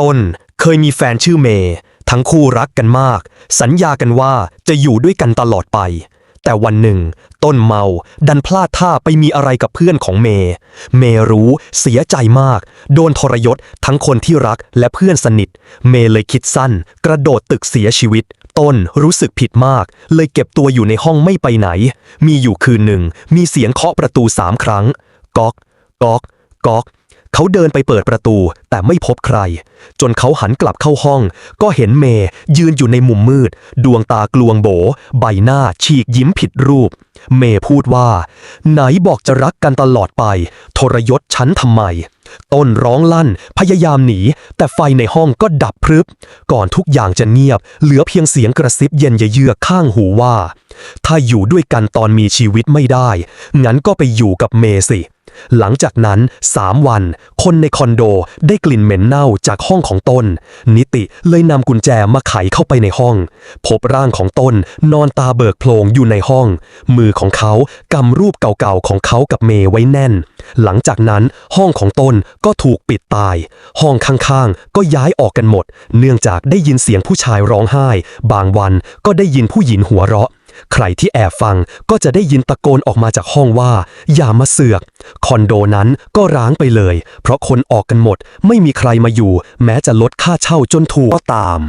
ต้นเคยมีแฟนชื่อเมย์ทั้งคู่รักกันมาก สัญญากันว่าจะอยู่ด้วยกันตลอดไป แต่วันหนึ่ง ต้นเมาดันพลาดท่าไปมีอะไรกับเพื่อนของเมย์เมย์รู้เสียใจมาก โดนทรยศทั้งคนที่รักและเพื่อนสนิท เมย์เลยคิดสั้น กระโดดตึกเสียชีวิต ต้นรู้สึกผิดมาก เลยเก็บตัวอยู่ในห้องไม่ไปไหน มีอยู่คืนหนึ่ง มีเสียงเคาะประตูสามครั้ง ก๊อก ก๊อก ก๊อก เขาเดินไปเปิดประตูแต่ไม่พบใคร จนเขาหันกลับเข้าห้อง ก็เห็นเมย์ยืนอยู่ในมุมมืด ดวงตากลวงโบ ใบหน้าฉีกยิ้มผิดรูป เมย์พูดว่า ไหนบอกจะรักกันตลอดไป ทรยศฉันทำไม ต้นร้องลั่น พยายามหนี แต่ไฟในห้องก็ดับพรึบ ก่อนทุกอย่างจะเงียบ เหลือเพียงเสียงกระซิบเย็นเยือกข้างหูว่า ถ้าอยู่ด้วยกันตอนมีชีวิตไม่ได้ งั้นก็ไปอยู่กับเมสิ หลังจากนั้น3วัน คนในคอนโดได้กลิ่นเหม็นเน่าจากห้องของต้น นิติเลยนำกุญแจมาไขเข้าไปในห้อง พบร่างของต้นนอนตาเบิกโพลงอยู่ในห้อง มือของเขากำรูปเก่าๆของเขากับเมไว้แน่น หลังจากนั้นห้องของต้นก็ถูกปิดตาย ห้องข้างๆ ก็ย้ายออกกันหมด เนื่องจากได้ยินเสียงผู้ชายร้องไห้ บางวันก็ได้ยินผู้หญิงหัวเราะ ใครที่แอบฟังก็จะได้ยินตะโกนออกมาจากห้องว่า อย่ามาเสือก คอนโดนั้นก็ร้างไปเลย เพราะคนออกกันหมด ไม่มีใครมาอยู่ แม้จะลดค่าเช่าจนถูกก็ตาม